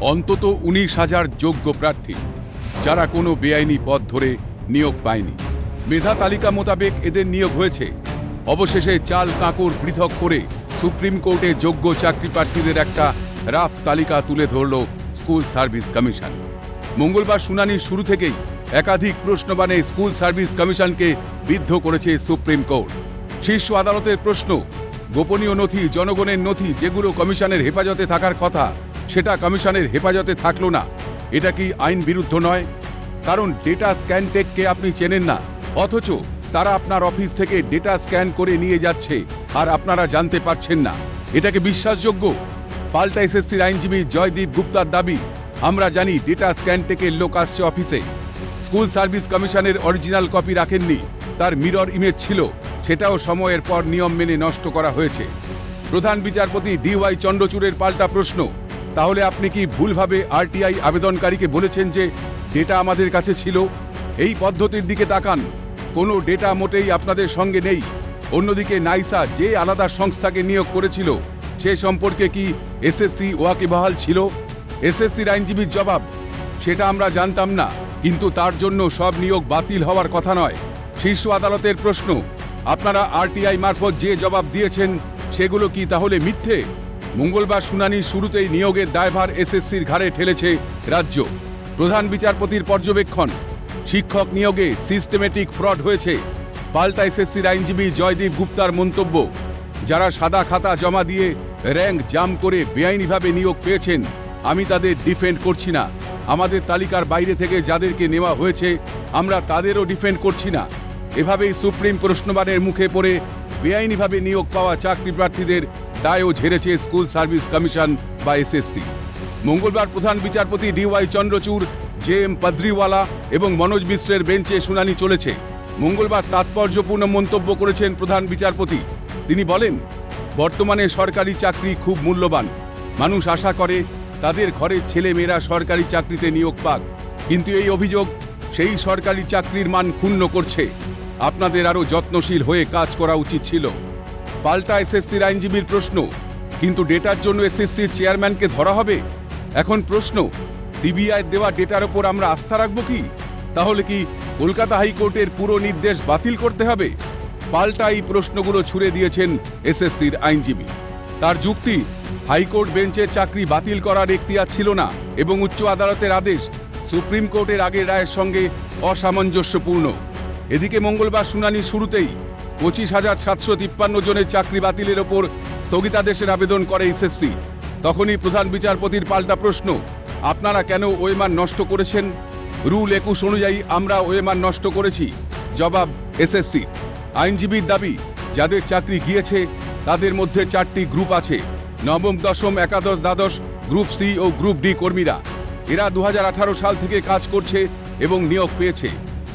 অন্তত উনিশ হাজার যোগ্য প্রার্থী, যারা কোনো বেআইনি পথ ধরে নিয়োগ পায়নি। মেধা তালিকা মোতাবেক এদের নিয়োগ হয়েছে। অবশেষে চাল কাঁকড় পৃথক করে সুপ্রিম কোর্টে যোগ্য চাকরি প্রার্থীদের একটা রাফ তালিকা তুলে ধরল স্কুল সার্ভিস কমিশন। মঙ্গলবার শুনানির শুরু থেকেই একাধিক প্রশ্নবাণে স্কুল সার্ভিস কমিশনকে বিদ্ধ করেছে সুপ্রিম কোর্ট। শীর্ষ আদালতের প্রশ্ন, গোপনীয় নথি, জনগণের নথি যেগুলো কমিশনের হেফাজতে থাকার কথা সেটা কমিশনের হেফাজতে থাকল না। এটা কি আইন বিরুদ্ধ নয়? কারণ ডেটা স্ক্যান টেককে আপনি চেনেন না। অথচ তারা আপনার অফিস থেকে ডেটা স্ক্যান করে নিয়ে যাচ্ছে, আর আপনারা জানতে পারছেন না। এটাকে বিশ্বাসযোগ্য? পাল্টা এসএসসির আইনজীবী জয়দীপ গুপ্তার দাবি, আমরা জানি ডেটা স্ক্যান টেকের লোক আসছে অফিসে। স্কুল সার্ভিস কমিশনের অরিজিনাল কপি রাখেননি। তার মিরর ইমেজ ছিল। সেটাও সময়ের পর নিয়ম মেনে নষ্ট করা হয়েছে। প্রধান বিচারপতি ডিওয়াই চন্দ্রচূড়ের পাল্টা প্রশ্ন তাহলে আপনি কি ভুলভাবে আরটিআই আবেদনকারীকে বলেছেন যে ডেটা আমাদের কাছে ছিল? এই পদ্ধতির দিকে তাকান। কোনো ডেটা মোটেই আপনাদের সঙ্গে নেই। অন্যদিকে নাইসা যে আলাদা সংস্থাকে নিয়োগ করেছিল, সে সম্পর্কে কি এসএসসি ওয়াকিবহাল ছিল? এসএসসির আইনজীবীর জবাব, সেটা আমরা জানতাম না, কিন্তু তার জন্য সব নিয়োগ বাতিল হওয়ার কথা নয়। শীর্ষ আদালতের প্রশ্ন, আপনারা আরটিআই মারফত যে জবাব দিয়েছেন, সেগুলো কি তাহলে মিথ্যে? মঙ্গলবার শুনানির শুরুতেই নিয়োগের দায়ভার এসএসসির ঘাড়ে ঠেলেছে রাজ্য। প্রধান বিচারপতির পর্যবেক্ষণ, শিক্ষক নিয়োগে সিস্টেমেটিক ফ্রড হয়েছে। পাল্টা এসএসসির আইনজীবী জয়দীপ গুপ্তার মন্তব্য, যারা সাদা খাতা জমা দিয়ে র্যাঙ্ক জাম করে বেআইনিভাবে নিয়োগ পেয়েছেন, আমি তাদের ডিফেন্ড করছি না। আমাদের তালিকার বাইরে থেকে যাদেরকে নেওয়া হয়েছে, আমরা তাদেরও ডিফেন্ড করছি না। এভাবেই সুপ্রিম প্রশ্নবাণের মুখে পড়ে বেআইনিভাবে নিয়োগ পাওয়া চাকরি প্রার্থীদের দায়ও ঝেড়েছে স্কুল সার্ভিস কমিশন বা এসএসসি। মঙ্গলবার প্রধান বিচারপতি DY Chandrachud, J M Pardiwala এবং মনোজ মিশ্রের বেঞ্চে শুনানি চলেছে। মঙ্গলবার তাৎপর্যপূর্ণ মন্তব্য করেছেন প্রধান বিচারপতি। তিনি বলেন, বর্তমানে সরকারি চাকরি খুব মূল্যবান। মানুষ আশা করে, তাদের ঘরের ছেলেমেয়েরা সরকারি চাকরিতে নিয়োগ পাক। কিন্তু এই অভিযোগ সেই সরকারি চাকরির মান ক্ষুণ্ণ করছে। আপনাদের আরও যত্নশীল হয়ে কাজ করা উচিত ছিল। পাল্টা এসএসসির আইনজীবীর প্রশ্ন, কিন্তু ডেটার জন্য এসএসসির চেয়ারম্যানকে ধরা হবে? এখন প্রশ্ন সিবিআই দেওয়া ডেটার ওপর আমরা আস্থা রাখব কি? তাহলে কি কলকাতা হাইকোর্টের পুরো নির্দেশ বাতিল করতে হবে? পাল্টা এই প্রশ্নগুলো ছুড়ে দিয়েছেন এসএসসির আইনজীবী। তার যুক্তি, হাইকোর্ট বেঞ্চের চাকরি বাতিল করার এখতিয়ার ছিল না এবং উচ্চ আদালতের আদেশ সুপ্রিম কোর্টের আগের রায়ের সঙ্গে অসামঞ্জস্যপূর্ণ। এদিকে মঙ্গলবার শুনানি শুরুতেই পঁচিশ হাজার সাতশো তিপ্পান্ন জনের চাকরি বাতিলের ওপর স্থগিতাদেশের আবেদন করে এসএসসি তখনই প্রধান বিচারপতির পাল্টা প্রশ্ন, আপনারা কেন ওয়েমার নষ্ট করেছেন? রুল একুশ অনুযায়ী আমরা ওয়েমার নষ্ট করেছি। জবাব এসএসসি আইনজীবীর দাবি, যাদের চাকরি গিয়েছে, তাদের মধ্যে চারটি গ্রুপ আছে। নবম, দশম, একাদশ, দ্বাদশ, গ্রুপ সি ও গ্রুপ ডি কর্মীরা। এরা দু হাজার আঠারো সাল থেকে কাজ করছে এবং নিয়োগ পেয়েছে।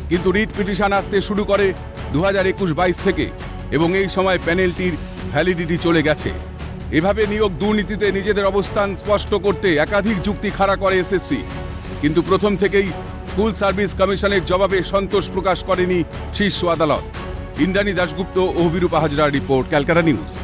কিন্তু রিট পিটিশন আসতে শুরু করে দু হাজার একুশ বাইশ থেকে এবং এই সময় প্যানেলটির ভ্যালিডিটি চলে গেছে। এভাবে নিয়োগ দুর্নীতিতে নিজেদের অবস্থান স্পষ্ট করতে একাধিক যুক্তি খাড়া করে এসএসসি। কিন্তু প্রথম থেকেই স্কুল সার্ভিস কমিশনের জবাবে সন্তোষ প্রকাশ করেনি শীর্ষ আদালত। ইন্দ্রাণী দাশগুপ্ত ও বিরূপা হাজরার রিপোর্ট, ক্যালকাটা নিউজ।